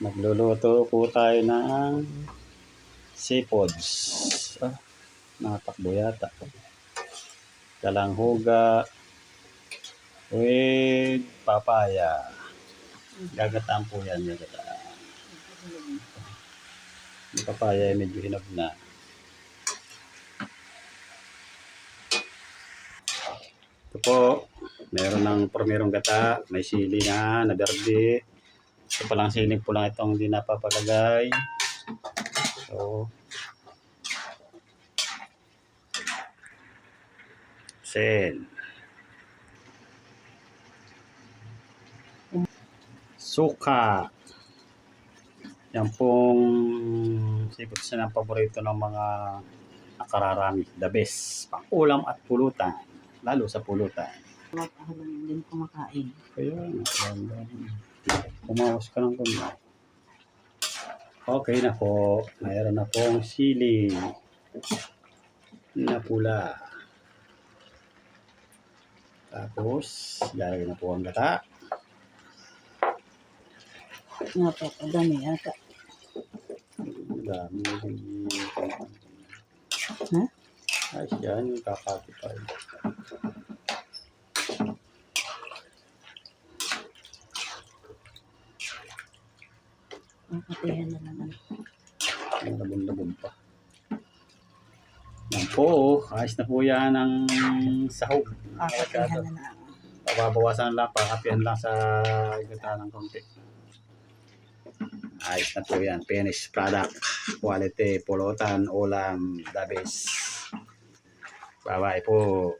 Magluluto po tayo ng seafoods. Ah, nakatakbo yata. Dalang huga with papaya. Gagataan po yan. Gagataan. Yung papaya ay medyo hinab na. Ito po, meron ng permerong gata, may sili na, na berde. Ito palang siling po lang itong hindi napapalagay. So, sen. Suka. Yan pong sipot siya ng paborito ng mga nakararami. The best. Pang ulam at pulutan. Lalo sa pulutan. Wala lang din kumakain. Kaya, ganda. Umawas ka ng kundi. Okay na po. Mayroon na pong sili na pula. Tapos, lalagay na po ang gata. Napakadami yata. Dami. Ha? Ay, yan. Kakatipay. Nakatihan na naman. Ang labon-labon pa. Yan po. Ayos na po yan ang sahog. Nakatihan na na. Pababawasan lang, pakapihan lang sa gata ng konti. Ayos na po yan. Finished product. Quality, pulutan, ulam, the best. Bye-bye po.